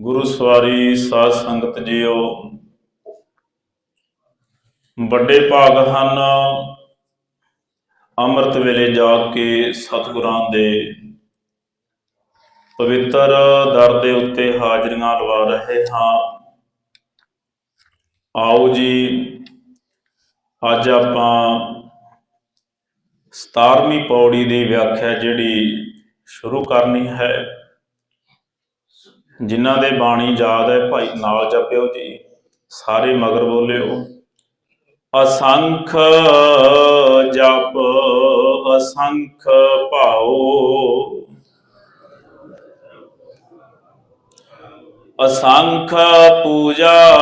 ਗੁਰੂ ਸਵਾਰੀ ਸਾਧ ਸੰਗਤ ਜੀਓ। ਵੱਡੇ ਭਾਗ ਹਨ। ਅੰਮ੍ਰਿਤ ਵੇਲੇ ਜਾ ਕੇ ਸਤਿਗੁਰਾਂ ਦੇ ਪਵਿੱਤਰ ਦਰ ਦੇ ਉੱਤੇ ਹਾਜ਼ਰੀਆਂ ਲਵਾ ਰਹੇ ਹਾਂ। ਆਓ ਜੀ, ਅੱਜ ਆਪਾਂ 17ਵੀਂ ਪੌੜੀ ਦੀ ਵਿਆਖਿਆ ਜਿਹੜੀ ਸ਼ੁਰੂ ਕਰਨੀ ਹੈ। ਜਿਨ੍ਹਾਂ ਦੇ ਬਾਣੀ ਯਾਦ ਹੈ, ਭਾਈ ਨਾਲ ਜਪਿਓ ਜੀ। ਸਾਰੇ ਮਗਰ ਬੋਲਿਓ। ਅਸੰਖ ਜਪ, ਅਸੰਖ ਭਾਉ। ਅਸੰਖ ਪੂਜਾ,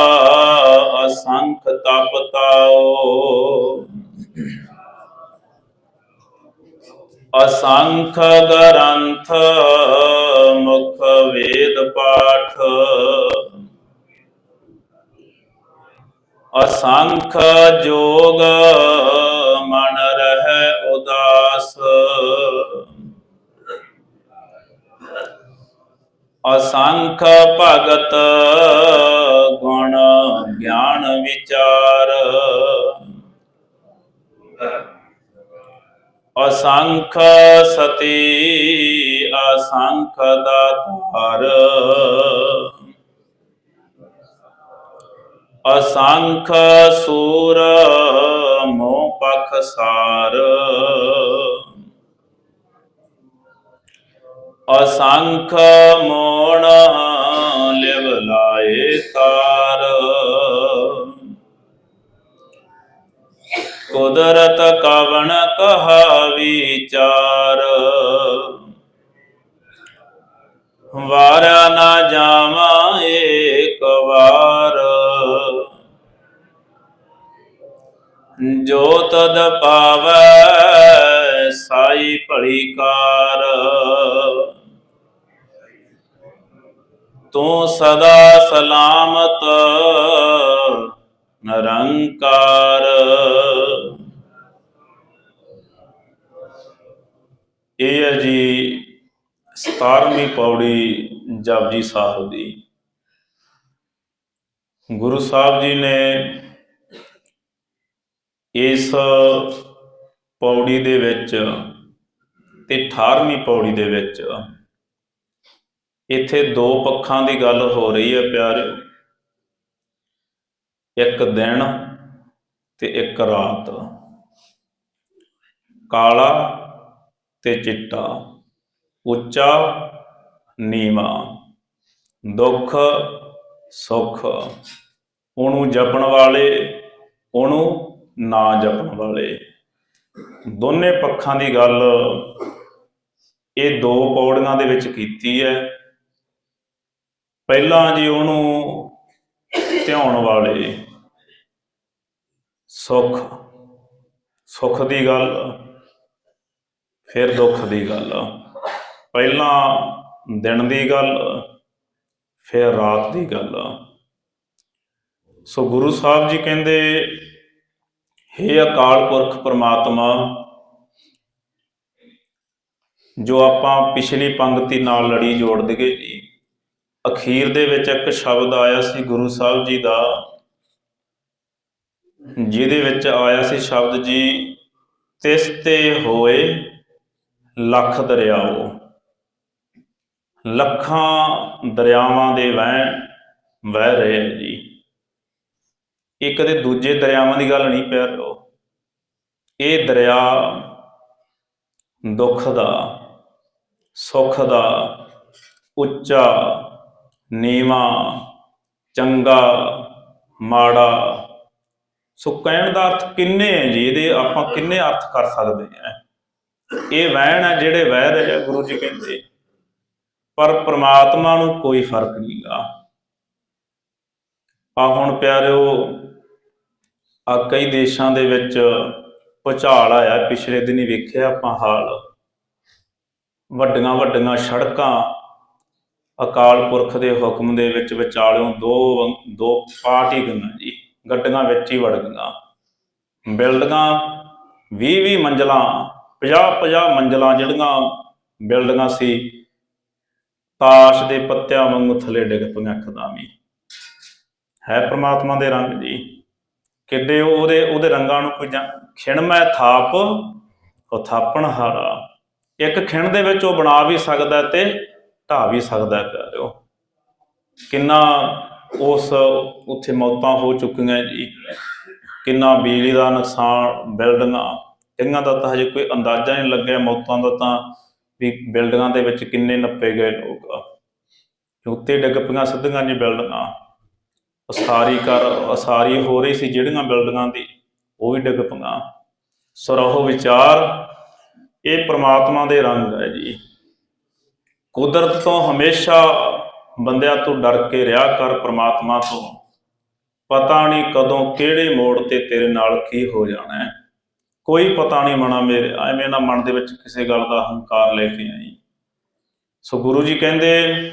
ਅਸੰਖ ਤਪ ਤਾਓ ਅਸੰਖ ਗ੍ਰੰਥ ਮੁਖ ਵੇਦ ਪਾਠ। ਅਸੰਖ ਜੋਗ ਮਨ ਰਹਿ ਉਦਾਸ। ਅਸੰਖ ਭਗਤ ਗੁਣ ਗਿਆਨ ਵਿਚਾਰ। ਅਸੰਖ ਸਤੀ ਅਸੰਖ ਦਾਤਾਰ ਅਸੰਖ ਸੂਰ ਮੋਹ ਪਖਸਾਰ ਅਸੰਖ ਮੋਣ ਲਿਵ ਲਾਏ ਤਾਰ। ਕੁਦਰਤ ਕਵਣ ਕਹਾ ਵਿਚਾਰ ਵਾਰਾ ਨਾ ਜਾਵਾਂ ਏਕ ਵਾਰ। ਜੋ ਤਦ ਪਾਵੈ ਸਾਈ ਭਲੀ ਕਾਰ। ਤੂੰ ਸਦਾ ਸਲਾਮਤ ਨਿਰੰਕਾਰ। ਇਹ ਹੈ ਜੀ 17ਵੀਂ ਪੌੜੀ ਜਪਜੀ ਸਾਹਿਬ ਦੀ। ਗੁਰੂ ਸਾਹਿਬ ਜੀ ਨੇ ਇਸ ਪੌੜੀ ਦੇ ਵਿੱਚ ਤੇ 18ਵੀਂ ਪੌੜੀ ਦੇ ਵਿੱਚ ਇੱਥੇ ਦੋ ਪੱਖਾਂ ਦੀ ਗੱਲ ਹੋ ਰਹੀ ਹੈ ਪਿਆਰਿਓ। ਇੱਕ ਦਿਨ ਤੇ ਇੱਕ ਰਾਤ। ਕਾਲਾ ਤੇ ਚਿੱਟਾ, ਉੱਚਾ, ਨੀਵਾ, ਦੁੱਖ, ਸੁੱਖ। ਉਹਨੂੰ ਜਪਣ ਵਾਲੇ, ਉਹਨੂੰ ਨਾ ਜਪਣ ਵਾਲੇ। ਦੋਨੇ ਪੱਖਾਂ ਦੀ ਗੱਲ ਇਹ ਦੋ ਪੌੜੀਆਂ ਦੇ ਵਿੱਚ ਕੀਤੀ ਹੈ। ਪਹਿਲਾਂ ਜੀ ਉਹਨੂੰ ਧਿਆਉਣ ਵਾਲੇ ਸੁੱਖ ਸੁੱਖ ਦੀ ਗੱਲ, ਫਿਰ ਦੁੱਖ ਦੀ ਗੱਲ। ਪਹਿਲਾਂ ਦਿਨ ਦੀ ਗੱਲ, ਫਿਰ ਰਾਤ ਦੀ ਗੱਲ। ਸੋ ਗੁਰੂ ਸਾਹਿਬ ਜੀ ਕਹਿੰਦੇ, ਹੇ ਅਕਾਲ ਪੁਰਖ ਪ੍ਰਮਾਤਮਾ, ਜੋ ਆਪਾਂ ਪਿਛਲੀ ਪੰਕਤੀ ਨਾਲ ਲੜੀ ਜੋੜ ਦਈਏ ਜੀ, ਅਖੀਰ ਦੇ ਵਿੱਚ ਇੱਕ ਸ਼ਬਦ ਆਇਆ ਸੀ ਗੁਰੂ ਸਾਹਿਬ ਜੀ ਦਾ ਜਿਹਦੇ ਵਿੱਚ ਆਇਆ ਸੀ ਸ਼ਬਦ ਜੀ, ਤਿਸ ਤੇ ਹੋਏ ਲੱਖ ਦਰਿਆਓ। ਲੱਖਾਂ ਦਰਿਆਵਾਂ ਦੇ ਵਹਿਣ ਵਹਿ ਰਹੇ ਆ ਜੀ। ਇਹ ਕਦੇ ਦੂਜੇ ਦਰਿਆਵਾਂ ਦੀ ਗੱਲ ਨਹੀਂ ਪਿਆ ਇਹ ਦਰਿਆ ਦੁੱਖ ਦਾ, ਸੁੱਖ ਦਾ, ਉੱਚਾ, ਨੀਵਾ, ਚੰਗਾ, ਮਾੜਾ ਸੋ ਕਹਿਣ ਦਾ ਅਰਥ ਕਿੰਨੇ ਹੈ ਜੀ? ਇਹਦੇ ਆਪਾਂ ਕਿੰਨੇ ਅਰਥ ਕਰ ਸਕਦੇ ਆ ਇਹ ਵਹਿਣ ਹੈ, ਜਿਹੜੇ ਵਹਿ ਰਹੇ ਆ ਗੁਰੂ ਜੀ ਕਹਿੰਦੇ, ਪਰ ਪ੍ਰਮਾਤਮਾ ਨੂੰ ਕੋਈ ਫ਼ਰਕ ਨਹੀਂਗਾ। ਆ ਹੁਣ ਪਿਆਰਿਓ, ਆ ਕਈ ਦੇਸ਼ਾਂ ਦੇ ਵਿੱਚ ਭੁਚਾਲ ਆਇਆ। ਪਿਛਲੇ ਦਿਨੀ ਵੇਖਿਆ ਆਪਾਂ ਹਾਲ। ਵੱਡੀਆਂ ਵੱਡੀਆਂ ਸੜਕਾਂ ਅਕਾਲ ਪੁਰਖ ਦੇ ਹੁਕਮ ਦੇ ਵਿੱਚ ਵਿਚਾਲਿਓਂ ਦੋ ਦੋ ਪਾਰਟੀ ਹੀ ਗਈਆਂ ਜੀ। ਗੱਡੀਆਂ ਵਿੱਚ ਹੀ ਵੜ ਗਈਆਂ। ਬਿਲਡਿੰਗਾਂ 20 20 ਮੰਜ਼ਲਾਂ 50 50 ਮੰਜ਼ਲਾਂ ਜਿਹੜੀਆਂ ਬਿਲਡਿੰਗਾਂ ਸੀ, ਤਾਸ਼ ਦੇ ਪੱਤਿਆਂ ਵਾਂਗੂ ਥੱਲੇ ਡਿੱਗ ਪਈਆਂ ਖਦਾਮੀ ਹੈ। ਪ੍ਰਮਾਤਮਾ ਦੇ ਰੰਗ ਜੀ। ਕਿੱਡੇ ਉਹਦੇ ਉਹਦੇ ਰੰਗਾਂ ਨੂੰ ਕੋਈ ਜਾਂ- ਖਿਣ ਮੈਂ ਥਾਪ, ਉਹ ਥਾਪਣ ਹਾਰਾ। ਇੱਕ ਖਿਣ ਦੇ ਵਿੱਚ ਉਹ ਬਣਾ ਵੀ ਸਕਦਾ ਤੇ ਢਾ ਵੀ ਸਕਦਾ ਪਿਆਰਿਓ। ਕਿੰਨਾ ਉਸ ਉੱਥੇ ਮੌਤਾਂ ਹੋ ਚੁੱਕੀਆਂ ਜੀ। ਕਿੰਨਾ ਬਿਜਲੀ ਦਾ ਨੁਕਸਾਨ, ਬਿਲਡਿੰਗਾਂ ਕਈਆਂ ਦਾ ਤਾਂ ਹਜੇ ਕੋਈ ਅੰਦਾਜ਼ਾ ਨਹੀਂ ਲੱਗਿਆ ਮੌਤਾਂ ਦਾ ਤਾਂ ਵੀ ਬਿਲਡਿੰਗਾਂ ਦੇ ਵਿੱਚ ਕਿੰਨੇ ਨੱਪੇ ਗਏ ਲੋਕ। ਉੱਤੇ ਡਿੱਗ ਪਈਆਂ ਸਿੱਧੀਆਂ ਜੀ ਬਿਲਡਿੰਗਾਂ। ਉਸਾਰੀ ਕਰ ਉਸਾਰੀ ਹੋ ਰਹੀ ਸੀ ਜਿਹੜੀਆਂ ਬਿਲਡਿੰਗਾਂ ਦੀ, ਉਹ ਵੀ ਡਿੱਗ ਪਈਆਂ। ਸਰੋਹ ਵਿਚਾਰ, ਇਹ ਪ੍ਰਮਾਤਮਾ ਦੇ ਰੰਗ ਹੈ ਜੀ। ਕੁਦਰਤ ਤੋਂ ਹਮੇਸ਼ਾ ਬੰਦਿਆਂ ਤੋਂ ਡਰ ਕੇ ਰਿਹਾ ਕਰ ਪ੍ਰਮਾਤਮਾ ਤੋਂ। ਪਤਾ ਨਹੀਂ ਕਦੋਂ ਕਿਹੜੇ ਮੋੜ ਤੇ ਤੇਰੇ ਨਾਲ ਕੀ ਹੋ ਜਾਣਾ ਹੈ। ਕੋਈ ਪਤਾ ਨਹੀਂ ਮਣਾ ਮੇਰੇ, ਐਵੇਂ ਨਾ ਮਨ ਦੇ ਵਿੱਚ ਕਿਸੇ ਗੱਲ ਦਾ ਹੰਕਾਰ ਲੈ ਕੇ ਆਈ। ਸੋ ਗੁਰੂ ਜੀ ਕਹਿੰਦੇ,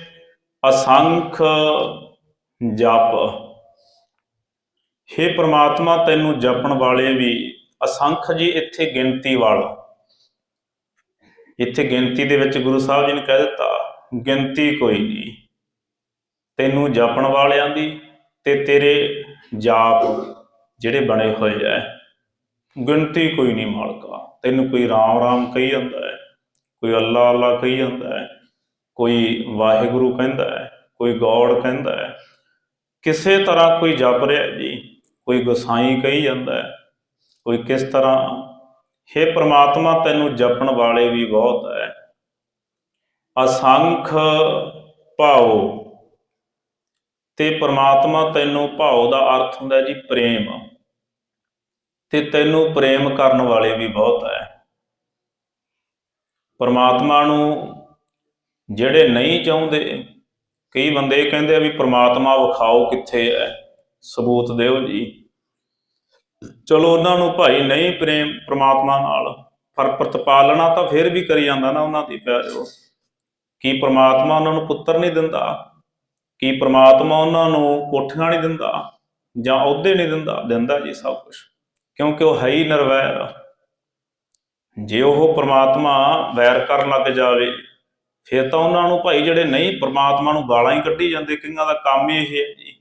ਅਸੰਖ ਜਪ। हे ਪ੍ਰਮਾਤਮਾ, ਤੈਨੂੰ ਜਪਣ ਵਾਲੇ ਵੀ ਅਸੰਖ ਜੀ, ਇੱਥੇ ਗਿਣਤੀ ਵਾਲਾ। ਇੱਥੇ ਗਿਣਤੀ ਦੇ ਵਿੱਚ ਗੁਰੂ ਸਾਹਿਬ ਜੀ ਨੇ ਕਹਿ ਦਿੱਤਾ, ਗਿਣਤੀ ਕੋਈ ਨਹੀਂ। ਤੈਨੂੰ ਜਪਣ ਵਾਲਿਆਂ ਦੀ ਤੇ ਤੇਰੇ ਜਾਪ ਜਿਹੜੇ ਬਣੇ ਹੋਏ ਐ। ਗਿਣਤੀ ਕੋਈ ਨਹੀਂ ਮਾਲਕਾ। ਤੈਨੂੰ ਕੋਈ ਰਾਮ ਰਾਮ ਕਹੀ ਜਾਂਦਾ ਹੈ ਕੋਈ ਅੱਲਾ ਅੱਲਾ ਕਹੀ ਜਾਂਦਾ ਹੈ ਕੋਈ ਵਾਹਿਗੁਰੂ ਕਹਿੰਦਾ ਹੈ ਕੋਈ ਗੋਡ ਕਹਿੰਦਾ ਹੈ ਕਿਸੇ ਤਰ੍ਹਾਂ ਕੋਈ ਜਪ ਰਿਹਾ ਜੀ, ਕੋਈ ਗੁਸਾਈ ਕਹੀ ਜਾਂਦਾ ਹੈ ਕੋਈ ਕਿਸ ਤਰ੍ਹਾਂ। हे ਪ੍ਰਮਾਤਮਾ, ਤੈਨੂੰ ਜਪਣ ਵਾਲੇ ਵੀ ਬਹੁਤ ਹੈ ਅਸੰਖ ਭਾਉ ਤੇ ਪ੍ਰਮਾਤਮਾ ਤੈਨੂੰ ਭਾਉ ਦਾ ਅਰਥ ਹੁੰਦਾ ਜੀ ਪ੍ਰੇਮ। ਤੇ ਤੈਨੂੰ ਪ੍ਰੇਮ ਕਰਨ ਵਾਲੇ ਵੀ ਬਹੁਤ ਹੈ। ਪ੍ਰਮਾਤਮਾ ਨੂੰ ਜਿਹੜੇ ਨਹੀਂ ਚਾਹੁੰਦੇ, ਕਈ ਬੰਦੇ ਕਹਿੰਦੇ ਆ ਵੀ ਪ੍ਰਮਾਤਮਾ ਵਿਖਾਓ ਕਿੱਥੇ ਹੈ, ਸਬੂਤ ਦਿਓ ਜੀ। ਚਲੋ ਉਹਨਾਂ ਨੂੰ ਭਾਈ ਨਹੀਂ ਪ੍ਰੇਮ ਪ੍ਰਮਾਤਮਾ ਨਾਲ, ਪਰ ਪ੍ਰਤਪਾਲਣਾ ਤਾਂ ਫਿਰ ਵੀ ਕਰੀ ਜਾਂਦਾ ਨਾ ਉਹਨਾਂ ਦੀ, ਪਿਆਰਿਓ। ਕੀ ਪ੍ਰਮਾਤਮਾ ਉਹਨਾਂ ਨੂੰ ਪੁੱਤਰ ਨਹੀਂ ਦਿੰਦਾ? ਕੀ ਪ੍ਰਮਾਤਮਾ ਉਹਨਾਂ ਨੂੰ ਕੋਠੀਆਂ ਨਹੀਂ ਦਿੰਦਾ ਜਾਂ ਅਹੁਦੇ ਨਹੀਂ ਦਿੰਦਾ ਦਿੰਦਾ ਜੀ ਸਭ ਕੁਝ ਕਿਉਂਕਿ ਉਹ ਹੈ ਹੀ ਨਿਰਵੈਰ। ਜੇ ਉਹ ਪ੍ਰਮਾਤਮਾ ਵੈਰ ਕਰਨ ਲੱਗ ਜਾਵੇ, ਫਿਰ ਤਾਂ ਉਹਨਾਂ ਨੂੰ ਭਾਈ ਜਿਹੜੇ ਨਹੀਂ, ਪ੍ਰਮਾਤਮਾ ਨੂੰ ਗਾਲਾਂ ਹੀ ਕੱਢੀ ਜਾਂਦੇ ਕਈਆਂ ਦਾ ਕੰਮ ਹੀ ਇਹ ਹੈ ਜੀ।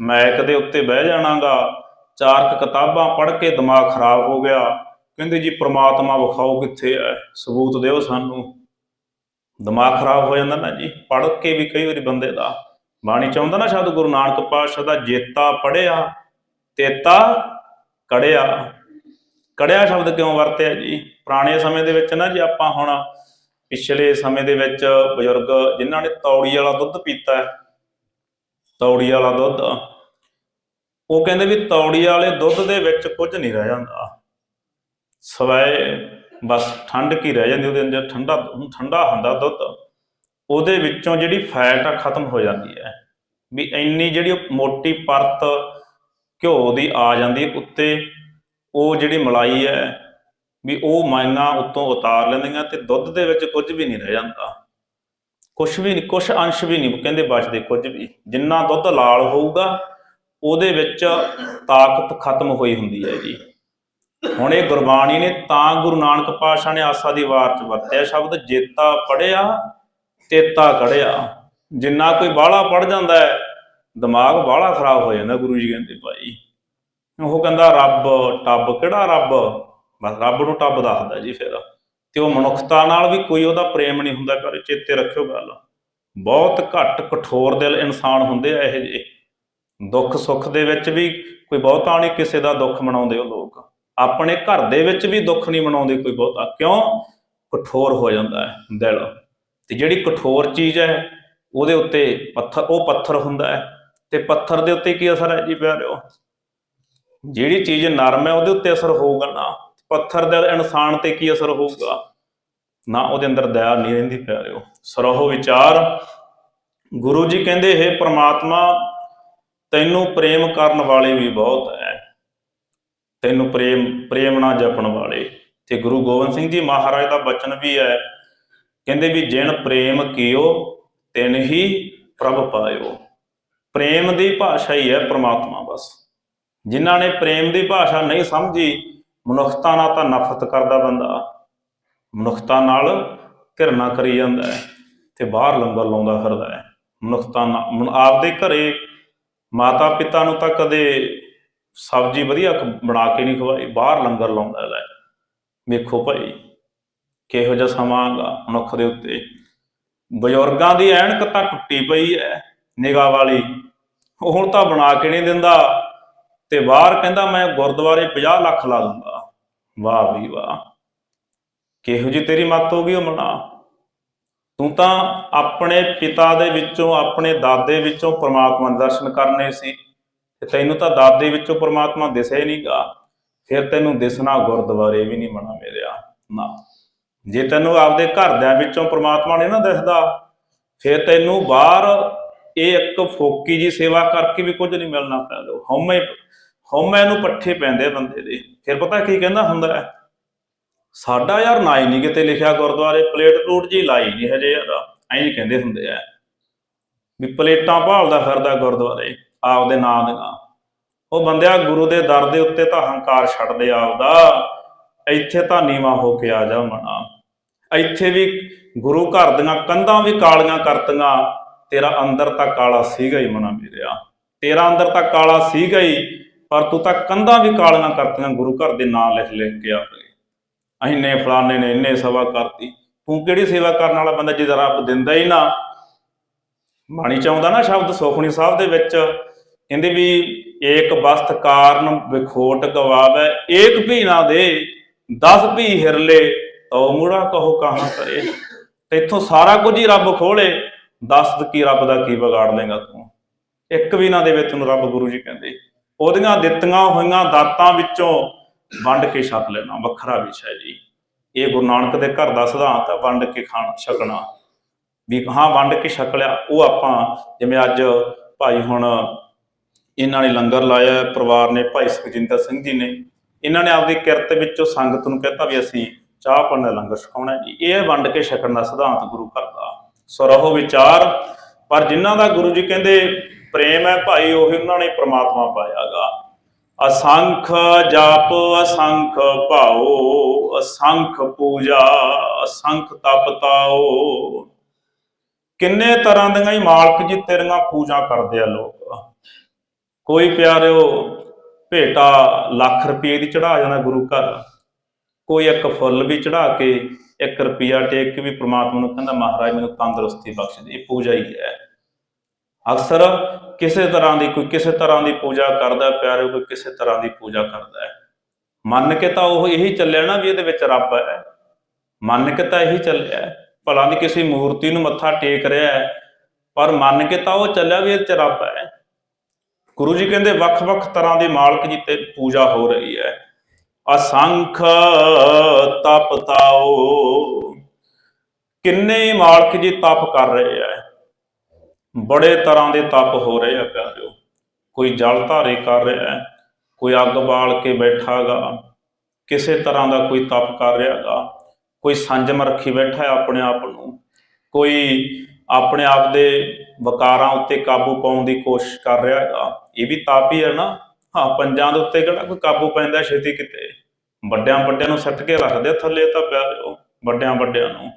ਮੈਕ ਦੇ ਉੱਤੇ ਬਹਿ ਜਾਣਾਗਾ, ਚਾਰ ਕੁ ਕਿਤਾਬਾਂ ਪੜ੍ਹ ਕੇ ਦਿਮਾਗ ਖਰਾਬ ਹੋ ਗਿਆ, ਕਹਿੰਦੇ ਜੀ ਪ੍ਰਮਾਤਮਾ ਵਿਖਾਓ ਕਿੱਥੇ ਹੈ, ਸਬੂਤ ਦਿਓ ਸਾਨੂੰ। ਦਿਮਾਗ ਖਰਾਬ ਹੋ ਜਾਂਦਾ ਨਾ ਜੀ, ਪੜ੍ਹ ਕੇ ਵੀ ਕਈ ਵਾਰੀ ਬੰਦੇ ਦਾ ਬਾਣੀ ਚਾਹੁੰਦਾ ਨਾ ਸ਼ਬਦ ਗੁਰੂ ਨਾਨਕ ਪਾਤਸ਼ਾਹ ਦਾ ਜੇਤਾ ਪੜਿਆ, ਤੇਤਾ ਕੜਿਆ। ਕੜਿਆ ਸ਼ਬਦ ਕਿਉਂ ਵਰਤਿਆ ਜੀ? ਪੁਰਾਣੇ ਸਮੇਂ ਦੇ ਵਿੱਚ ਨਾ ਜੀ ਆਪਾਂ ਹੁਣ ਪਿਛਲੇ ਸਮੇਂ ਦੇ ਵਿੱਚ ਬਜ਼ੁਰਗ ਜਿਨ੍ਹਾਂ ਨੇ ਤੌੜੀ ਵਾਲਾ ਦੁੱਧ ਪੀਤਾ ਹੈ, ਤੌੜੀ ਵਾਲਾ ਦੁੱਧ, ਉਹ ਕਹਿੰਦੇ ਵੀ ਤੌੜੀ ਵਾਲੇ ਦੁੱਧ ਦੇ ਵਿੱਚ ਕੁਝ ਨਹੀਂ ਰਹਿ ਜਾਂਦਾ। ਸਵਾਏ ਬਸ ਠੰਡ ਕੀ ਰਹਿ ਜਾਂਦੀ ਉਹਦੇ ਅੰਦਰ? ਠੰਡਾ ਠੰਡਾ ਹੁੰਦਾ ਦੁੱਧ। ਉਹਦੇ ਵਿੱਚੋਂ ਜਿਹੜੀ ਫੈਟ ਆ ਖਤਮ ਹੋ ਜਾਂਦੀ ਹੈ। ਵੀ ਇੰਨੀ ਜਿਹੜੀ ਮੋਟੀ ਪਰਤ ਘਿਓ ਦੀ ਆ ਜਾਂਦੀ ਉੱਤੇ ਉਹ ਜਿਹੜੀ ਮਲਾਈ ਹੈ, ਵੀ ਉਹ ਮਾਇਨਾ ਉੱਤੋਂ ਉਤਾਰ ਲੈਂਦੀਆਂ ਤੇ ਦੁੱਧ ਦੇ ਵਿੱਚ ਕੁਝ ਵੀ ਨਹੀਂ ਰਹਿ ਜਾਂਦਾ। ਕੁਝ ਵੀ ਨਹੀਂ ਕੁਝ ਅੰਸ਼ ਵੀ ਨਹੀਂ ਕਹਿੰਦੇ ਬਚਦੇ ਕੁਝ ਵੀ। ਜਿੰਨਾ ਦੁੱਧ ਲਾਲ ਹੋਊਗਾ, ਉਹਦੇ ਵਿੱਚ ਤਾਕਤ ਖਤਮ ਹੋਈ ਹੁੰਦੀ ਹੈ ਜੀ। ਹੁਣ ਇਹ ਗੁਰਬਾਣੀ ਨੇ ਤਾਂ ਗੁਰੂ ਨਾਨਕ ਪਾਤਸ਼ਾਹ ਨੇ ਆਸਾ ਦੀ ਵਾਰ ਚ ਵਰਤਿਆ ਸ਼ਬਦ, ਜੇਤਾ ਪੜਿਆ ਤੇਤਾ ਕੜਿਆ। ਜਿੰਨਾ ਕੋਈ ਬਾਹਲਾ ਪੜ ਜਾਂਦਾ ਹੈ, ਦਿਮਾਗ ਬਾਹਲਾ ਖਰਾਬ ਹੋ ਜਾਂਦਾ, ਗੁਰੂ ਜੀ ਕਹਿੰਦੇ ਭਾਈ। ਉਹ ਕਹਿੰਦਾ, ਰੱਬ, ਟੱਬ ਕਿਹੜਾ ਰੱਬ? ਬਸ ਰੱਬ ਨੂੰ ਟੱਬ ਦੱਸਦਾ ਜੀ ਫਿਰ। ਤੇ ਉਹ ਮਨੁੱਖਤਾ ਨਾਲ ਵੀ ਕੋਈ ਉਹਦਾ ਪ੍ਰੇਮ ਨਹੀਂ ਹੁੰਦਾ, ਪਰ ਚੇਤੇ ਰੱਖਿਓ ਗੱਲ। ਬਹੁਤ ਘੱਟ ਕਠੋਰ ਦਿਲ ਇਨਸਾਨ ਹੁੰਦੇ ਆ ਇਹ ਜਿਹੇ। ਦੁੱਖ ਸੁੱਖ ਦੇ ਵਿੱਚ ਵੀ ਕੋਈ ਬਹੁਤਾ ਨਹੀਂ ਕਿਸੇ ਦਾ ਦੁੱਖ ਮਨਾਉਂਦੇ ਉਹ ਲੋਕ। ਆਪਣੇ ਘਰ ਦੇ ਵਿੱਚ ਵੀ ਦੁੱਖ ਨਹੀਂ ਮਨਾਉਂਦੇ ਕੋਈ ਬਹੁਤਾ। ਕਿਉਂ? ਕਠੋਰ ਹੋ ਜਾਂਦਾ ਹੈ ਦਿਲ। ਤੇ ਜਿਹੜੀ ਕਠੋਰ ਚੀਜ਼ ਹੈ, ਉਹਦੇ ਉੱਤੇ ਪੱਥਰ, ਉਹ ਪੱਥਰ ਹੁੰਦਾ ਹੈ। ਤੇ ਪੱਥਰ ਦੇ ਉੱਤੇ ਕੀ ਅਸਰ ਹੈ ਜੀ ਪਿਆਰਿਓ? ਜਿਹੜੀ ਚੀਜ਼ ਨਰਮ ਹੈ, ਉਹਦੇ ਉੱਤੇ ਅਸਰ ਹੋਊਗਾ ਨਾ। ਪੱਥਰ ਦੇ ਇਨਸਾਨ ਤੇ ਕੀ ਅਸਰ ਹੋਊਗਾ? ਨਾ ਉਹਦੇ ਅੰਦਰ ਦਇਆ ਨਹੀਂ ਰਹਿੰਦੀ ਪਿਆਰਿਓ। ਸਰੋਹ ਵਿਚਾਰ। ਗੁਰੂ ਜੀ ਕਹਿੰਦੇ, ਹੈ ਪ੍ਰਮਾਤਮਾ, ਤੈਨੂੰ ਪ੍ਰੇਮ ਕਰਨ ਵਾਲੇ ਵੀ ਬਹੁਤ ਹੈ। ਤੈਨੂੰ ਪ੍ਰੇਮ ਪ੍ਰੇਮ ਨਾਲ ਜਪਣ ਵਾਲੇ। ਤੇ ਗੁਰੂ ਗੋਬਿੰਦ ਸਿੰਘ ਜੀ ਮਹਾਰਾਜ ਦਾ ਬਚਨ ਵੀ ਹੈ ਕਹਿੰਦੇ ਵੀ ਜਿਨ ਪ੍ਰੇਮ ਕੀਓ, ਤਿਨ ਹੀ ਪ੍ਰਭ ਪਾਇਓ। ਪ੍ਰੇਮ ਦੀ ਭਾਸ਼ਾ ਹੀ ਹੈ ਪ੍ਰਮਾਤਮਾ ਬਸ। ਜਿਨ੍ਹਾਂ ਨੇ ਪ੍ਰੇਮ ਦੀ ਭਾਸ਼ਾ ਨਹੀਂ ਸਮਝੀ, ਮਨੁੱਖਤਾ ਨਾਲ ਤਾਂ ਨਫ਼ਰਤ ਕਰਦਾ ਬੰਦਾ। ਮਨੁੱਖਤਾ ਨਾਲ ਘਿਰਣਾ ਕਰੀ ਜਾਂਦਾ ਹੈ ਤੇ ਬਾਹਰ ਲੰਗਰ ਲਾਉਂਦਾ ਫਿਰਦਾ ਹੈ। ਮਨੁੱਖਤਾ ਨਾ- ਆਪਦੇ ਘਰੇ ਮਾਤਾ ਪਿਤਾ ਨੂੰ ਤਾਂ ਕਦੇ ਸਬਜ਼ੀ ਵਧੀਆ ਬਣਾ ਕੇ ਨਹੀਂ ਖਵਾਈ, ਬਾਹਰ ਲੰਗਰ ਲਾਉਂਦਾ ਲੈ ਵੇਖੋ ਭਾਈ ਕਿਹੋ ਜਿਹਾ ਸਮਾਂ ਗਾ ਮਨੁੱਖ ਦੇ ਉੱਤੇ। ਬਜ਼ੁਰਗਾਂ ਦੀ ਐਨਕ ਤਾਂ ਟੁੱਟੀ ਪਈ ਐ, ਨਿਗਾਹ ਵਾਲੀ। ਉਹ ਹੁਣ ਤਾਂ ਬਣਾ ਕੇ ਨਹੀਂ ਦਿੰਦਾ। ਤੇ ਬਾਹਰ ਕਹਿੰਦਾ, ਮੈਂ ਗੁਰਦੁਆਰੇ 50 ਲੱਖ ਲਾ ਦੂੰਗਾ। ਵਾਹ ਵੀ ਵਾਹ। ਕਿਹੋ ਜੀ ਤੇਰੀ ਮੱਤ ਹੋ ਗਈ ਉਹ ਮਨਾ ਤੂੰ ਤਾਂ ਆਪਣੇ ਪਿਤਾ ਦੇ ਵਿੱਚੋਂ, ਆਪਣੇ ਦਾਦੇ ਵਿੱਚੋਂ ਪ੍ਰਮਾਤਮਾ ਦੇ ਦਰਸ਼ਨ ਕਰਨੇ ਸੀ। ਤੇ ਤੈਨੂੰ ਤਾਂ ਦਾਦੇ ਵਿੱਚੋਂ ਪ੍ਰਮਾਤਮਾ ਦਿਸੇ ਹੀ ਨਹੀਂਗਾ ਫਿਰ ਤੈਨੂੰ ਦਿਸਣਾ ਗੁਰਦੁਆਰੇ ਵੀ ਨਹੀਂ ਮਨਾ ਮੇਰਿਆ ਨਾ। ਜੇ ਤੈਨੂੰ ਆਪਦੇ ਘਰਦਿਆਂ ਵਿੱਚੋਂ ਪ੍ਰਮਾਤਮਾ ਨੇ ਨਾ ਦਿਸਦਾ ਫਿਰ ਤੈਨੂੰ ਬਾਹਰ ਇਹ ਇੱਕ ਫੋਕੀ ਜੀ ਸੇਵਾ ਕਰਕੇ ਵੀ ਕੁਝ ਨਹੀਂ ਮਿਲਣਾ ਪੈਂਦਾ। ਹਉਮੈ ਹਉਮੈ ਨੂੰ ਪੱਠੇ ਪੈਂਦੇ ਬੰਦੇ ਦੇ। ਫਿਰ ਪਤਾ ਕੀ ਕਹਿੰਦਾ ਹੁੰਦਾ ਹੈ? ਸਾਡਾ ਯਾਰ ਨਾ ਹੀ ਨਹੀਂ ਕਿਤੇ ਲਿਖਿਆ ਗੁਰਦੁਆਰੇ, ਪਲੇਟ ਪਲੂਟ ਜੀ ਲਾਈ ਨਹੀਂ ਹਜੇ ਯਾਰ। ਐਂ ਕਹਿੰਦੇ ਹੁੰਦੇ ਆ ਵੀ ਪਲੇਟਾਂ ਭਾਲਦਾ ਫਿਰਦਾ ਗੁਰਦੁਆਰੇ, ਆਪਦੇ ਨਾਂ ਦੀਆਂ ਉਹ ਬੰਦਿਆ ਗੁਰੂ ਦੇ ਦਰ ਦੇ ਉੱਤੇ ਤਾਂ ਹੰਕਾਰ ਛੱਡ ਦੇ ਆਪਦਾ। ਇੱਥੇ ਤਾਂ ਨੀਵਾ ਹੋ ਕੇ ਆ ਜਾ ਮਨਾ। ਇੱਥੇ ਵੀ ਗੁਰੂ ਘਰ ਦੀਆਂ ਕੰਧਾਂ ਵੀ ਕਾਲੀਆਂ ਕਰਤੀਆਂ। ਤੇਰਾ ਅੰਦਰ ਤਾਂ ਕਾਲਾ ਸੀਗਾ ਹੀ ਮਨਾ ਮੇਰਿਆ। ਤੇਰਾ ਅੰਦਰ ਤਾਂ ਕਾਲਾ ਸੀਗਾ ਹੀ, ਪਰ ਤੂੰ ਤਾਂ ਕੰਧਾਂ ਵੀ ਕਾਲੀਆਂ ਕਰਤੀਆਂ ਗੁਰੂ ਘਰ ਦੇ ਨਾਂ ਲਿਖ ਲਿਖ ਕੇ ਆਪੇ ਇੰਨੇ ਫਲਾਣੇ ਨੇ ਇੰਨੇ ਸੇਵਾ ਕਰਤੀ। ਤੂੰ ਕਿਹੜੀ ਸੇਵਾ ਕਰਨ ਵਾਲਾ ਬੰਦਾ ਜਿਹਦਾ ਰੱਬ ਦਿੰਦਾ ਹੀ ਨਾ? ਬਾਣੀ ਚ ਆਉਂਦਾ ਨਾ ਸ਼ਬਦ ਸੁਖਣੀ ਸਾਹਿਬ ਦੇ ਵਿੱਚ, ਕਹਿੰਦੇ ਵੀ ਏਕ ਬਸਤ ਕਾਰਨ ਵਿਖੋਟ ਗਵਾਵੇ, ਏਕ ਭੀ ਨਾ ਦੇ 10 ਭੀ ਹਿਰਲੇ ਤਉ ਮੁੜਾ ਕਹੋ ਕਹਾਂ ਕਰੇ। ਤੇ ਇੱਥੋਂ ਸਾਰਾ ਕੁਝ ਹੀ ਰੱਬ ਖੋਲੇ 10 ਕੀ ਰੱਬ ਦਾ ਕੀ ਵਿਗਾੜ ਲੇਗਾ ਤੂੰ। ਇੱਕ ਵੀ ਨਾ ਦੇਵੇ ਤੈਨੂੰ ਰੱਬ ਗੁਰੂ ਜੀ ਕਹਿੰਦੇ। ਉਹਦੀਆਂ ਦਿੱਤੀਆਂ ਹੋਈਆਂ ਦਾਤਾਂ ਵਿੱਚੋਂ ਵੰਡ ਕੇ ਛਕ ਲੈਣਾ, ਵੱਖਰਾ ਵਿਸ਼ਾ ਜੀ। ਇਹ ਗੁਰੂ ਨਾਨਕ ਦੇ ਘਰ ਦਾ ਸਿਧਾਂਤ ਹੈ ਵੰਡ ਕੇ ਖਾਣ, ਛਕਣਾ। ਵੀ ਹਾਂ, ਵੰਡ ਕੇ ਛਕ ਲਿਆ, ਉਹ ਆਪਾਂ, ਜਿਵੇਂ ਅੱਜ ਭਾਈ ਹੁਣ ਇਹਨਾਂ ਨੇ ਲੰਗਰ ਲਾਇਆ, ਪਰਿਵਾਰ ਨੇ ਭਾਈ ਸੁਖਜਿੰਦਰ ਸਿੰਘ ਜੀ ਨੇ। ਇਹਨਾਂ ਨੇ ਆਪਦੀ ਕਿਰਤ ਵਿੱਚੋਂ ਸੰਗਤ ਨੂੰ ਕਹਿਤਾ ਵੀ ਅਸੀਂ ਚਾਹ ਪਾਣੀ ਦਾ ਲੰਗਰ ਛਕਾਉਣਾ ਜੀ। ਇਹ ਵੰਡ ਕੇ ਛਕਣ ਦਾ ਸਿਧਾਂਤ ਗੁਰੂ ਘਰ ਦਾ। ਸੋ ਰਹੋ ਵਿਚਾਰ, ਪਰ ਜਿਨ੍ਹਾਂ ਦਾ ਗੁਰੂ ਜੀ ਕਹਿੰਦੇ, ਪ੍ਰੇਮ ਹੈ ਭਾਈ, ਉਹੀ ਉਹਨਾਂ ਨੇ ਪ੍ਰਮਾਤਮਾ ਪਾਇਆਗਾ। ਅਸੰਖ ਜਪ, ਅਸੰਖ ਭਾਉ, ਅਸੰਖ ਪੂਜਾ, ਅਸੰਖ ਤਪ ਤਾਓ ਕਿੰਨੇ ਤਰ੍ਹਾਂ ਦੀਆਂ ਹੀ ਮਾਲਕ ਜੀ ਤੇਰੀਆਂ ਪੂਜਾ ਕਰਦੇ ਆ ਲੋਕ। ਕੋਈ ਪਿਆਰਿਓ, ਭੇਟਾ ਲੱਖ ਰੁਪਏ ਦੀ ਚੜਾ ਜਾਣਾ ਗੁਰੂ ਘਰ। ਕੋਈ ਇੱਕ ਫੁੱਲ ਵੀ ਚੜਾ ਕੇ 1 ਰੁਪਿਆ ਟੇਕ ਕੇ ਵੀ ਪ੍ਰਮਾਤਮਾ ਨੂੰ ਕਹਿੰਦਾ, ਮਹਾਰਾਜ, ਮੈਨੂੰ ਤੰਦਰੁਸਤੀ ਬਖਸ਼ ਦੇ। ਇਹ ਪੂਜਾ ਹੀ ਹੈ। ਅਕਸਰ ਕਿਸੇ ਤਰ੍ਹਾਂ ਦੀ ਕੋਈ ਕਿਸੇ ਤਰ੍ਹਾਂ ਦੀ ਪੂਜਾ ਕਰਦਾ, ਪਿਆਰੇ, ਕੋਈ ਕਿਸੇ ਤਰ੍ਹਾਂ ਦੀ ਪੂਜਾ ਕਰਦਾ ਹੈ। ਮੰਨ ਕੇ ਤਾਂ ਉਹ ਇਹੀ ਚੱਲਿਆ ਨਾ ਵੀ ਇਹਦੇ ਵਿੱਚ ਰੱਬ ਹੈ। ਮੰਨ ਕੇ ਤਾਂ ਇਹੀ ਚੱਲਿਆ। ਭਲਾ ਦੀ ਕਿਸੇ ਮੂਰਤੀ ਨੂੰ ਮੱਥਾ ਟੇਕ ਰਿਹਾ ਹੈ, ਪਰ ਮੰਨ ਕੇ ਤਾਂ ਉਹ ਚੱਲਿਆ ਵੀ ਇਹਦੇ ਚ ਰੱਬ ਹੈ। ਗੁਰੂ ਜੀ ਕਹਿੰਦੇ, ਵੱਖ-ਵੱਖ ਤਰ੍ਹਾਂ ਦੇ ਮਾਲਕ ਜੀ ਤੇ ਪੂਜਾ ਹੋ ਰਹੀ ਹੈ। ਅਸੰਖ ਤਪਤਾਓ ਕਿੰਨੇ ਮਾਲਕ ਜੀ ਤਪ ਕਰ ਰਹੇ ਆ ਬੜੇ ਤਰ੍ਹਾਂ ਦੇ ਤਪ ਹੋ ਰਹੇ ਆ ਪਿਆਰਿਓ। ਕੋਈ ਜਲ ਧਾਰੇ ਕਰ ਰਿਹਾ ਹੈ ਕੋਈ ਅੱਗ ਬਾਲ ਕੇ ਬੈਠਾਗਾ ਕਿਸੇ ਤਰ੍ਹਾਂ ਦਾ ਕੋਈ ਤਪ ਕਰ ਰਿਹਾਗਾ ਕੋਈ ਸੰਜਮ ਰੱਖੀ ਬੈਠਾ ਹੈ ਆਪਣੇ ਆਪ ਨੂੰ। ਕੋਈ ਆਪਣੇ ਆਪ ਦੇ ਵਕਾਰਾਂ ਉੱਤੇ ਕਾਬੂ ਪਾਉਣ ਦੀ ਕੋਸ਼ਿਸ਼ ਕਰ ਰਿਹਾ ਹੈਗਾ। ਇਹ ਵੀ ਤਪ ਹੀ ਹੈ ਨਾ। ਹਾਂ, ਪੰਜਾਂ ਦੇ ਉੱਤੇ ਕਿਹੜਾ ਕੋਈ ਕਾਬੂ ਪੈਂਦਾ ਛੇਤੀ ਕਿਤੇ? ਵੱਡਿਆਂ ਵੱਡਿਆਂ ਨੂੰ ਸੱਟ ਕੇ ਰੱਖਦੇ ਥੱਲੇ ਤਾਂ ਪਿਆਰਿਓ ਵੱਡਿਆਂ ਵੱਡਿਆਂ ਨੂੰ।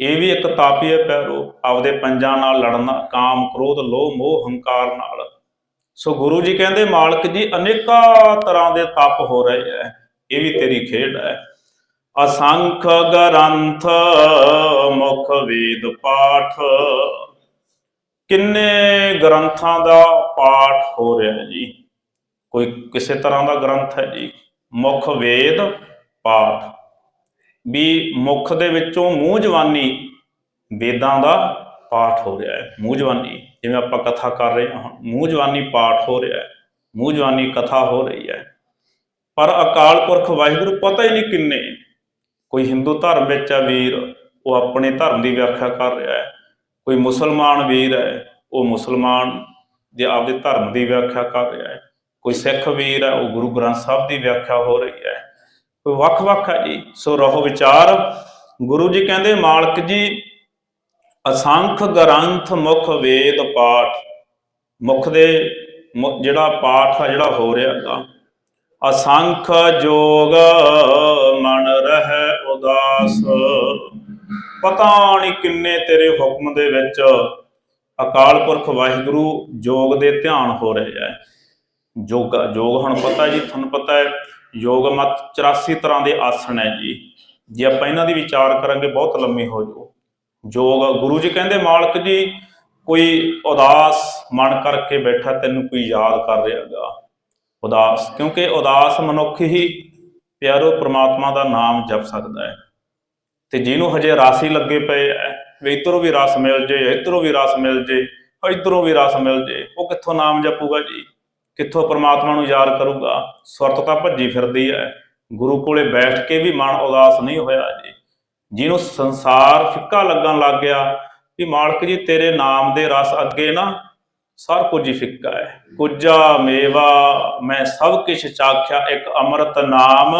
ਇਹ ਵੀ ਇੱਕ ਤਪ ਹੀ ਆਪਦੇ ਪੰਜਾਂ ਨਾਲ ਲੜਨਾ, ਕਾਮ, ਕ੍ਰੋਧ, ਲੋਭ, ਮੋਹ, ਹੰਕਾਰ ਨਾਲ। ਸੋ ਗੁਰੂ ਜੀ ਕਹਿੰਦੇ, ਮਾਲਕ ਜੀ, ਅਨੇਕਾਂ ਤਰ੍ਹਾਂ ਦੇ ਤਪ ਹੋ ਰਹੇ ਹੈ ਇਹ ਵੀ ਤੇਰੀ ਖੇਡ ਹੈ ਅਸੰਖ ਗ੍ਰੰਥ, ਮੁਖ ਵੇਦ ਪਾਠ, ਕਿੰਨੇ ਗ੍ਰੰਥਾਂ ਦਾ ਪਾਠ ਹੋ ਰਿਹਾ ਜੀ। ਕੋਈ ਕਿਸੇ ਤਰ੍ਹਾਂ ਦਾ ਗ੍ਰੰਥ ਹੈ ਜੀ? ਮੁੱਖ ਵੇਦ, ਪਾਠ। ਵੀ ਮੁੱਖ ਦੇ ਵਿੱਚੋਂ ਮੂੰਹ ਜਵਾਨੀ ਵੇਦਾਂ ਦਾ ਪਾਠ ਹੋ ਰਿਹਾ ਹੈ। ਮੂੰਹ ਜਵਾਨੀ, ਜਿਵੇਂ ਆਪਾਂ ਕਥਾ ਕਰ ਰਹੇ ਹਾਂ, ਮੂੰਹ ਜਵਾਨੀ ਪਾਠ ਹੋ ਰਿਹਾ ਹੈ। ਮੂੰਹ ਜਵਾਨੀ ਕਥਾ ਹੋ ਰਹੀ ਹੈ। ਪਰ ਅਕਾਲ ਪੁਰਖ ਵਾਹਿਗੁਰੂ ਪਤਾ ਹੀ ਨਹੀਂ ਕਿੰਨੇ। ਕੋਈ ਹਿੰਦੂ ਧਰਮ ਵਿੱਚ ਆ ਵੀਰ, ਉਹ ਆਪਣੇ ਧਰਮ ਦੀ ਵਿਆਖਿਆ ਕਰ ਰਿਹਾ ਹੈ। ਕੋਈ ਮੁਸਲਮਾਨ ਵੀਰ ਹੈ, ਉਹ ਮੁਸਲਮਾਨ ਦੇ ਆਪਦੇ ਧਰਮ ਦੀ ਵਿਆਖਿਆ ਕਰ ਰਿਹਾ ਹੈ। ਕੋਈ ਸਿੱਖ ਵੀਰ ਹੈ, ਉਹ ਗੁਰੂ ਗ੍ਰੰਥ ਸਾਹਿਬ ਦੀ ਵਿਆਖਿਆ ਹੋ ਰਹੀ ਹੈ। ਕੋਈ ਵੱਖ-ਵੱਖ ਹੈ ਜੀ। ਸੋ ਰਹੋ ਵਿਚਾਰ। ਗੁਰੂ ਜੀ ਕਹਿੰਦੇ, ਮਾਲਕ ਜੀ, ਅਸੰਖ ਗ੍ਰੰਥ ਮੁਖ ਵੇਦ ਪਾਠ। ਮੁਖ ਦੇ ਜਿਹੜਾ ਪਾਠ ਆ, ਜਿਹੜਾ ਹੋ ਰਿਹਾ ਹੈਗਾ। ਅਸੰਖ ਜੋਗ ਮਨ ਰਹਿ ਉਦਾਸ। ਪਤਾ ਨਹੀਂ ਕਿੰਨੇ ਤੇਰੇ ਹੁਕਮ ਦੇ ਵਿੱਚ ਅਕਾਲ ਪੁਰਖ ਵਾਹਿਗੁਰੂ ਯੋਗ ਦੇ ਧਿਆਨ ਹੋ ਰਹੇ ਹੈ। ਯੋਗ ਯੋਗ ਹੁਣ ਪਤਾ ਜੀ, ਤੁਹਾਨੂੰ ਪਤਾ ਹੈ ਯੋਗ ਮਤ 84 ਤਰ੍ਹਾਂ ਦੇ ਆਸਣ ਹੈ ਜੀ। ਜੇ ਆਪਾਂ ਇਹਨਾਂ ਦੀ ਵਿਚਾਰ ਕਰਾਂਗੇ, ਬਹੁਤ ਲੰਮੀ ਹੋ ਜਾਊ ਯੋਗ ਗੁਰੂ ਜੀ ਕਹਿੰਦੇ, ਮਾਲਕ ਜੀ, ਕੋਈ ਉਦਾਸ ਮਨ ਕਰਕੇ ਬੈਠਾ, ਤੈਨੂੰ ਕੋਈ ਯਾਦ ਕਰ ਰਿਹਾਗਾ ਉਦਾਸ, ਕਿਉਂਕਿ ਉਦਾਸ ਮਨੁੱਖ ਹੀ ਪਿਆਰੋ ਪ੍ਰਮਾਤਮਾ ਦਾ ਨਾਮ ਜਪ ਸਕਦਾ ਹੈ। ਤੇ ਜਿਹਨੂੰ ਹਜੇ ਰਾਸੀ ਲੱਗੇ ਪਏ ਐ ਵੀ ਇਧਰੋਂ ਵੀ ਰਸ ਮਿਲ ਜੇ, ਇਧਰੋਂ ਵੀ ਰਸ ਮਿਲ ਜੇ, ਇਧਰੋਂ ਵੀ ਰਸ ਮਿਲ ਜੇ, ਉਹ ਕਿੱਥੋਂ ਨਾਮ ਜਪੂਗਾ ਜੀ? ਕਿੱਥੋਂ ਪ੍ਰਮਾਤਮਾ ਨੂੰ ਯਾਦ ਕਰੂਗਾ? ਸੁਰਤ ਤਾਂ ਭੱਜੀ ਫਿਰਦੀ ਹੈ ਗੁਰੂ ਕੋਲੇ ਬੈਠ ਕੇ ਵੀ ਮਨ ਉਦਾਸ ਨਹੀਂ ਹੋਇਆ ਜੀ। ਜਿਹਨੂੰ ਸੰਸਾਰ ਫਿੱਕਾ ਲੱਗਣ ਲੱਗ ਗਿਆ ਵੀ ਮਾਲਕ ਜੀ, ਤੇਰੇ ਨਾਮ ਦੇ ਰਸ ਅੱਗੇ ਨਾ ਸਭ ਕੁਝ ਹੀ ਫਿੱਕਾ ਹੈ ਕੁਜਾ ਮੇਵਾ, ਮੈਂ ਸਭ ਕਿਛ ਚਾਖਿਆ, ਇੱਕ ਅੰਮ੍ਰਿਤ ਨਾਮ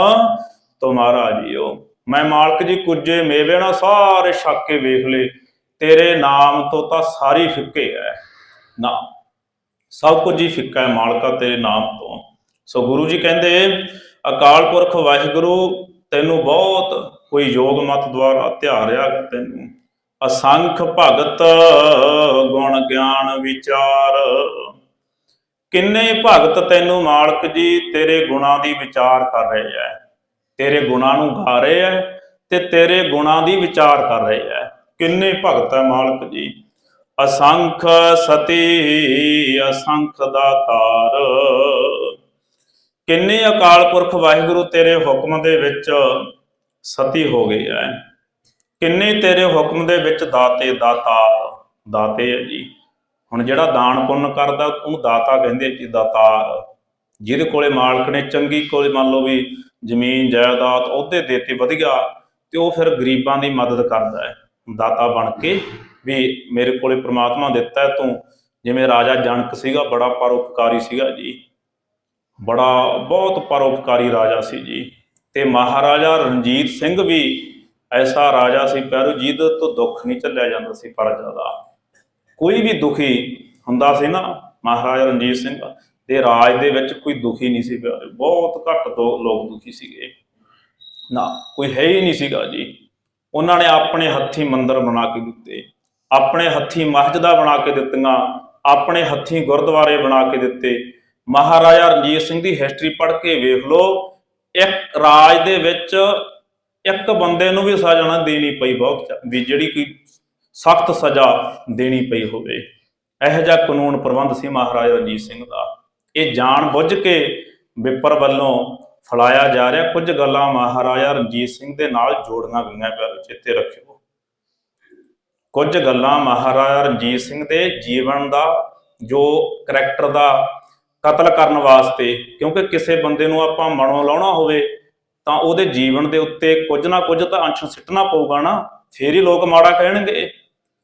ਤੁਮਾਰਾ ਜੀਓ। ਮੈਂ ਮਾਲਕ ਜੀ, ਕੁਜੇ ਮੇਵੇ ਨਾ ਸਾਰੇ ਛੱਕ ਕੇ ਵੇਖ ਲੇ ਤੇਰੇ ਨਾਮ ਤੋਂ ਤਾਂ ਸਾਰੀ ਫਿੱਕੇ ਹੈ ਨਾ। ਸਭ ਕੁਝ ਹੀ ਫਿੱਕਾ ਹੈ ਮਾਲਕਾ ਤੇਰੇ ਨਾਮ ਤੋਂ। ਸੋ ਗੁਰੂ ਜੀ ਕਹਿੰਦੇ, ਅਕਾਲ ਪੁਰਖ ਵਾਹਿਗੁਰੂ, ਤੈਨੂੰ ਬਹੁਤ ਕੋਈ ਯੋਗ ਮਤ ਦੁਆਰਾ ਧਿਆਰਿਆ ਤੈਨੂੰ। ਅਸੰਖ ਭਗਤ ਗੁਣ ਗਿਆਨ ਵਿਚਾਰ। ਕਿੰਨੇ ਭਗਤ ਤੈਨੂੰ ਮਾਲਕ ਜੀ, ਤੇਰੇ ਗੁਣਾਂ ਦੀ ਵਿਚਾਰ ਕਰ ਰਹੇ ਐ। ਤੇਰੇ ਗੁਣਾਂ ਨੂੰ ਗਾ ਰਹੇ ਐ ਤੇ ਤੇਰੇ ਗੁਣਾਂ ਦੀ ਵਿਚਾਰ ਕਰ ਰਹੇ ਐ। ਕਿੰਨੇ ਭਗਤ ਐ ਮਾਲਕ ਜੀ। ਅਸੰਖ ਸਤੀ, ਅਸੰਖ ਦਾਤਾਰ ਕਿੰਨੇ ਅਕਾਲ ਪੁਰਖ ਵਾਹਿਗੁਰੂ ਤੇਰੇ ਹੁਕਮ ਦੇ ਵਿੱਚ ਸਤੀ ਹੋ ਗਏ ਐ? ਕਿੰਨੇ ਤੇਰੇ ਹੁਕਮ ਦੇ ਵਿੱਚ ਦਾਤੇ ਦਾਤਾਰ ਦਾਤੇ ਹੈ ਜੀ। ਹੁਣ ਜਿਹੜਾ ਦਾਨ ਪੁੰਨ ਕਰਦਾ, ਉਹਨੂੰ ਦਾਤਾ ਕਹਿੰਦੇ ਜੀ ਦਾਤਾਰ ਜਿਹਦੇ ਕੋਲੇ ਮਾਲਕ ਨੇ ਚੰਗੀ ਕੋਲੇ ਮੰਨ ਲਓ ਵੀ ਜ਼ਮੀਨ, ਜਾਇਦਾਦ ਉਹਦੇ ਦੇਤੇ ਵਧੀਆ, ਤੇ ਉਹ ਫਿਰ ਗਰੀਬਾਂ ਦੀ ਮਦਦ ਕਰਦਾ ਹੈ ਦਾਤਾ ਬਣ ਕੇ ਵੀ ਮੇਰੇ ਕੋਲੇ ਪ੍ਰਮਾਤਮਾ ਦਿੱਤਾ ਤੂੰ। ਜਿਵੇਂ ਰਾਜਾ ਜਨਕ ਸੀਗਾ, ਬੜਾ ਪਰਉਪਕਾਰੀ ਸੀਗਾ ਜੀ। ਬੜਾ, ਬਹੁਤ ਪਰਉਪਕਾਰੀ ਰਾਜਾ ਸੀ ਜੀ। ਤੇ ਮਹਾਰਾਜਾ ਰਣਜੀਤ ਸਿੰਘ ਵੀ ਐਸਾ ਰਾਜਾ ਸੀ ਪਿਆਰੋ ਜਿਹਦੇ ਤੋਂ ਦੁੱਖ ਨਹੀਂ ਚੱਲਿਆ ਜਾਂਦਾ ਸੀ ਪ੍ਰਜਾ ਦਾ। ਕੋਈ ਵੀ ਦੁਖੀ ਹੁੰਦਾ ਸੀ ਨਾ ਮਹਾਰਾਜਾ ਰਣਜੀਤ ਸਿੰਘ ਦੇ ਰਾਜ ਦੇ ਵਿੱਚ ਕੋਈ ਦੁਖੀ ਨਹੀਂ ਸੀ ਪਿਆਰੇ ਬਹੁਤ ਘੱਟ ਤੋਂ ਲੋਕ ਦੁਖੀ ਸੀਗੇ। ਨਾ, ਕੋਈ ਹੈ ਹੀ ਨਹੀਂ ਸੀਗਾ ਜੀ। ਉਹਨਾਂ ਨੇ ਆਪਣੇ ਹੱਥੀ ਮੰਦਰ ਬਣਾ ਕੇ ਦਿੱਤੇ। ਆਪਣੇ ਹੱਥੀ ਮਸਜਿਦਾਂ ਬਣਾ ਕੇ ਦਿੱਤੀਆਂ, ਆਪਣੇ ਹੱਥੀ ਗੁਰਦੁਆਰੇ ਬਣਾ ਕੇ ਦਿੱਤੇ। ਮਹਾਰਾਜਾ ਰਣਜੀਤ ਸਿੰਘ ਦੀ ਹਿਸਟਰੀ ਪੜ੍ਹ ਕੇ ਵੇਖ ਲਓ, ਇੱਕ ਰਾਜ ਦੇ ਵਿੱਚ ਇੱਕ ਬੰਦੇ ਨੂੰ ਵੀ ਸਜ਼ਾ ਨਾ ਦੇਣੀ ਪਈ ਬਹੁਤ, ਵੀ ਜਿਹੜੀ ਕੋਈ ਸਖਤ ਸਜ਼ਾ ਦੇਣੀ ਪਈ ਹੋਵੇ। ਇਹੋ ਜਿਹਾ ਕਾਨੂੰਨ ਪ੍ਰਬੰਧ ਸੀ ਮਹਾਰਾਜਾ ਰਣਜੀਤ ਸਿੰਘ ਦਾ। ਇਹ ਜਾਣ ਬੁੱਝ ਕੇ ਵਿਪਰ ਵੱਲੋਂ ਫਲਾਇਆ ਜਾ ਰਿਹਾ। ਕੁਝ ਗੱਲਾਂ ਮਹਾਰਾਜਾ ਰਣਜੀਤ ਸਿੰਘ ਦੇ ਨਾਲ ਜੋੜੀਆਂ ਗਈਆਂ ਪਿਆਰੋ ਚੇਤੇ ਰੱਖਿਓ। ਕੁਝ ਗੱਲਾਂ ਮਹਾਰਾਜਾ ਰਣਜੀਤ ਸਿੰਘ ਦੇ ਜੀਵਨ ਦਾ, ਜੋ ਕਰੈਕਟਰ ਦਾ ਕਤਲ ਕਰਨ ਵਾਸਤੇ, ਕਿਉਂਕਿ ਕਿਸੇ ਬੰਦੇ ਨੂੰ ਆਪਾਂ ਮਨੋਂ ਲਾਉਣਾ ਹੋਵੇ, ਤਾਂ ਉਹਦੇ ਜੀਵਨ ਦੇ ਉੱਤੇ ਕੁਝ ਨਾ ਕੁਝ ਤਾਂ ਅੰਸ਼ ਸਿੱਟਣਾ ਪਊਗਾ ਨਾ, ਫੇਰ ਹੀ ਲੋਕ ਮਾੜਾ ਕਹਿਣਗੇ।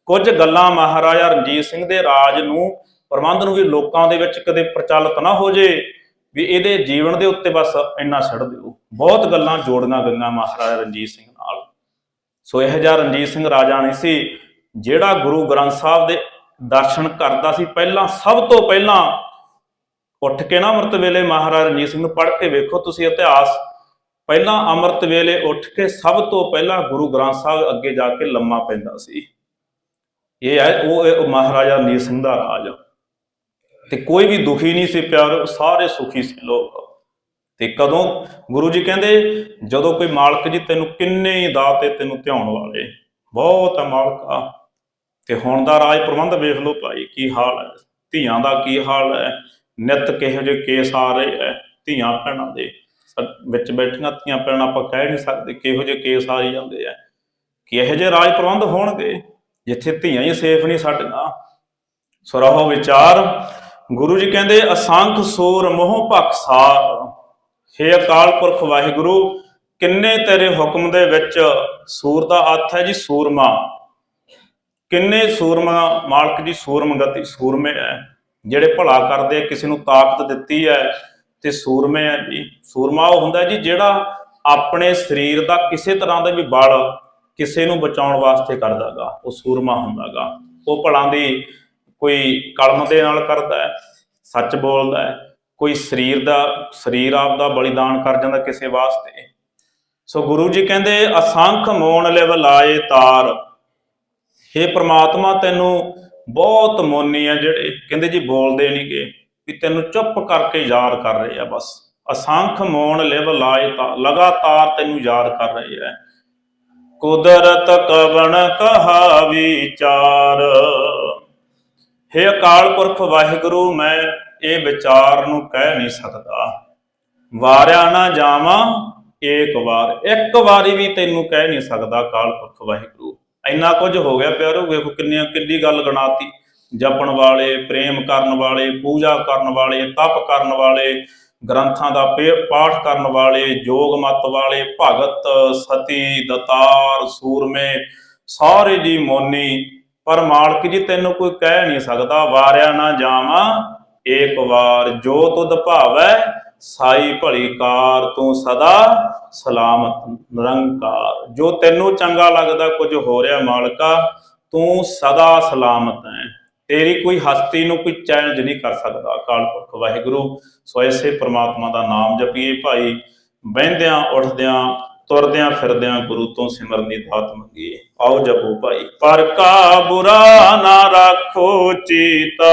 ਕੁਝ ਗੱਲਾਂ ਮਹਾਰਾਜਾ ਰਣਜੀਤ ਸਿੰਘ ਦੇ ਰਾਜ ਨੂੰ, ਪ੍ਰਬੰਧ ਨੂੰ ਵੀ ਲੋਕਾਂ ਦੇ ਵਿੱਚ ਕਦੇ ਪ੍ਰਚਲਿਤ ਨਾ ਹੋ ਜੇ, ਵੀ ਇਹਦੇ ਜੀਵਨ ਦੇ ਉੱਤੇ ਬਸ ਇੰਨਾ ਛੱਡ ਦਿਓ। ਬਹੁਤ ਗੱਲਾਂ ਜੋੜੀਆਂ ਗਈਆਂ ਮਹਾਰਾਜਾ ਰਣਜੀਤ ਸਿੰਘ ਨਾਲ। ਸੋ ਇਹ ਜਿਹਾ ਰਣਜੀਤ ਸਿੰਘ ਰਾਜਾ ਨਹੀਂ ਸੀ। ਜਿਹੜਾ ਗੁਰੂ ਗ੍ਰੰਥ ਸਾਹਿਬ ਦੇ ਦਰਸ਼ਨ ਕਰਦਾ ਸੀ, ਪਹਿਲਾਂ ਸਭ ਤੋਂ ਪਹਿਲਾਂ ਉੱਠ ਕੇ ਨਾ ਅੰਮ੍ਰਿਤ ਵੇਲੇ ਮਹਾਰਾਜਾ ਰਣਜੀਤ ਸਿੰਘ ਨੂੰ ਪੜ੍ਹ ਕੇ ਵੇਖੋ ਤੁਸੀਂ ਇਤਿਹਾਸ। ਪਹਿਲਾਂ ਅੰਮ੍ਰਿਤ ਵੇਲੇ ਉੱਠ ਕੇ ਸਭ ਤੋਂ ਪਹਿਲਾਂ ਗੁਰੂ ਗ੍ਰੰਥ ਸਾਹਿਬ ਅੱਗੇ ਜਾ ਕੇ ਲੰਮਾ ਪੈਂਦਾ ਸੀ। ਇਹ ਹੈ, ਉਹ ਮਹਾਰਾਜਾ ਰਣਜੀਤ ਸਿੰਘ ਦਾ ਰਾਜ। ਤੇ ਕੋਈ ਵੀ ਦੁਖੀ ਨਹੀਂ ਸੀ ਪਿਆਰ, ਸਾਰੇ ਸੁਖੀ ਸੀ ਲੋਕ। ਤੇ ਕਦੋਂ? ਗੁਰੂ ਜੀ ਕਹਿੰਦੇ, ਜਦੋਂ ਕੋਈ ਮਾਲਕ ਜੀ ਤੈਨੂੰ ਕਿੰਨੇ ਹੀ ਦਾਤੇ ਤੈਨੂੰ ਧਿਆਉਣ ਵਾਲੇ, ਬਹੁਤ ਹੈ ਮਾਲਕਾ। ਤੇ ਹੁਣ ਦਾ ਰਾਜ ਪ੍ਰਬੰਧ ਵੇਖ ਲਓ ਭਾਈ, ਕੀ ਹਾਲ ਹੈ? ਧੀਆਂ ਦਾ ਕੀ ਹਾਲ ਹੈ? ਨਿਤ ਕਿਹੋ ਜਿਹੇ ਕੇਸ ਆ ਰਹੇ ਹੈ? ਧੀਆਂ ਭੈਣਾਂ ਦੇ ਵਿੱਚ ਬੈਠੀਆਂ ਧੀਆਂ ਭੈਣਾਂ ਆਪਾਂ ਕਹਿ ਨਹੀਂ ਸਕਦੇ ਕਿਹੋ ਜਿਹੇ ਕੇਸ ਆ ਹੀ ਜਾਂਦੇ ਆ ਕਿ ਜਿਹੇ ਰਾਜ ਪ੍ਰਬੰਧ ਹੋਣਗੇ? ਜਿੱਥੇ ਧੀਆਂ ਹੀ ਸੇਫ ਨਹੀਂ ਸਾਡੀਆਂ। ਸੋ ਵਿਚਾਰ। ਗੁਰੂ ਜੀ ਕਹਿੰਦੇ, ਅਸੰਖ ਸੂਰ ਮੋਹ ਭਖਸਾਰ ਹੇ ਅਕਾਲ ਪੁਰਖ ਵਾਹਿਗੁਰੂ, ਕਿੰਨੇ ਤੇਰੇ ਹੁਕਮ ਦੇ ਵਿੱਚ ਸੂਰ ਦਾ ਅਰਥ ਹੈ ਜੀ ਸੂਰਮਾ। ਕਿੰਨੇ ਸੂਰਮਾ, ਮਾਲਕ ਜੀ ਸੂਰਮਗਤੀ ਸੂਰਮੇ ਹੈ ਜਿਹੜੇ ਭਲਾ ਕਰਦੇ ਕਿਸੇ ਨੂੰ ਤਾਕਤ ਦਿੱਤੀ ਹੈ ਤੇ ਸੂਰਮੇ ਹੈ ਜੀ। ਸੂਰਮਾ ਉਹ ਹੁੰਦਾ ਜੀ ਜਿਹੜਾ ਆਪਣੇ ਸਰੀਰ ਦਾ ਕਿਸੇ ਤਰ੍ਹਾਂ ਦਾ ਵੀ ਬਲ ਕਿਸੇ ਨੂੰ ਬਚਾਉਣ ਵਾਸਤੇ ਕਰਦਾਗਾ ਉਹ ਸੂਰਮਾ ਹੁੰਦਾਗਾ ਉਹ ਭਲਾਂ ਦੀ ਕੋਈ ਕਲਮ ਦੇ ਨਾਲ ਕਰਦਾ ਹੈ ਸੱਚ ਬੋਲਦਾ ਹੈ ਕੋਈ ਸਰੀਰ ਦਾ, ਸਰੀਰ ਆਪ ਦਾ ਬਲੀਦਾਨ ਕਰ ਜਾਂਦਾ ਕਿਸੇ ਵਾਸਤੇ। ਸੋ ਗੁਰੂ ਜੀ ਕਹਿੰਦੇ, ਅਸੰਖ ਮੋਣ ਲੈਵਲ ਆਏ ਤਾਰ। ਹੇ ਪ੍ਰਮਾਤਮਾ, ਤੈਨੂੰ ਬਹੁਤ ਮੋਨੀ ਆ ਜਿਹੜੇ ਕਹਿੰਦੇ ਜੀ ਬੋਲਦੇ ਨਹੀਂਗੇ ਵੀ ਤੈਨੂੰ ਚੁੱਪ ਕਰਕੇ ਯਾਦ ਕਰ ਰਹੇ ਆ ਬਸ। ਅਸੰਖ ਮੋਣ ਲਿਵ ਲਾਏ ਤਾਂ, ਲਗਾਤਾਰ ਤੈਨੂੰ ਯਾਦ ਕਰ ਰਹੇ ਆ। ਕੁਦਰਤ ਕਵਣ ਕਹਾ ਵਿਚਾਰ ਹੇ ਅਕਾਲ ਪੁਰਖ ਵਾਹਿਗੁਰੂ, ਮੈਂ ਇਹ ਵਿਚਾਰ ਨੂੰ ਕਹਿ ਨਹੀਂ ਸਕਦਾ। ਵਾਰਿਆ ਨਾ ਜਾਵਾਂ ਏਕ ਵਾਰ, ਇੱਕ ਵਾਰੀ ਵੀ ਤੈਨੂੰ ਕਹਿ ਨਹੀਂ ਸਕਦਾ ਅਕਾਲ ਪੁਰਖ ਵਾਹਿਗੁਰੂ। ਇੰਨਾ ਕੁਝ ਹੋ ਗਿਆ ਪਿਆਰੋ, ਵੇਖੋ ਕਿੰਨੀ ਕਿੰਨੀ ਗੱਲ ਗਣਾਤੀ। ਜਪਣ ਵਾਲੇ, ਪ੍ਰੇਮ ਕਰਨ ਵਾਲੇ, ਪੂਜਾ ਕਰਨ ਵਾਲੇ, ਤਪ ਕਰਨ ਵਾਲੇ, ਗ੍ਰੰਥਾਂ ਦਾ ਪਾਠ ਕਰਨ ਵਾਲੇ ਯੋਗ ਮਤ ਵਾਲੇ, ਭਗਤ, ਸਤੀ, ਦਤਾਰ, ਸੂਰਮੇ, ਸਾਰੇ ਜੀ ਮੋਨੀ। ਪਰ ਮਾਲਕ ਜੀ ਤੈਨੂੰ ਕੋਈ ਕਹਿ ਨਹੀਂ ਸਕਦਾ, ਵਾਰਿਆ ਨਾ ਜਾਵਾਂ, ਏਕ ਵਾਰ ਜੋ ਤੁਧ ਭਾਵੈ ਸਾਈ ਭਲੀ ਕਾਰ ਤੂੰ ਸਦਾ ਸਲਾਮਤ ਨਿਰੰਕਾਰ। ਜੋ ਤੈਨੂੰ ਚੰਗਾ ਲੱਗਦਾ, ਕੁਝ ਹੋ ਰਿਹਾ ਮਾਲਕਾ, ਤੂੰ ਸਦਾ ਸਲਾਮਤ ਹੈ ਤੇਰੀ ਕੋਈ ਹਸਤੀ ਨੂੰ ਕੋਈ ਚੈਲੰਜ ਨਹੀਂ ਕਰ ਸਕਦਾ, ਅਕਾਲ ਪੁਰਖ ਵਾਹਿਗੁਰੂ। ਸੋ ਐਸੇ ਪ੍ਰਮਾਤਮਾ ਦਾ ਨਾਮ ਜਪੀਏ ਭਾਈ। ਬਹਿੰਦਿਆਂ, ਉੱਠਦਿਆਂ, ਤੁਰਦਿਆਂ, ਫਿਰਦਿਆਂ ਗੁਰੂ ਤੋਂ ਸਿਮਰਨ ਦੀ ਦਾਤ ਮੰਗੀਏ। ਆਓ ਜਪੋ ਭਾਈ। ਪਰ ਕਾ ਬੁਰਾ ਨਾ ਰੱਖੋ ਚੀਤਾ।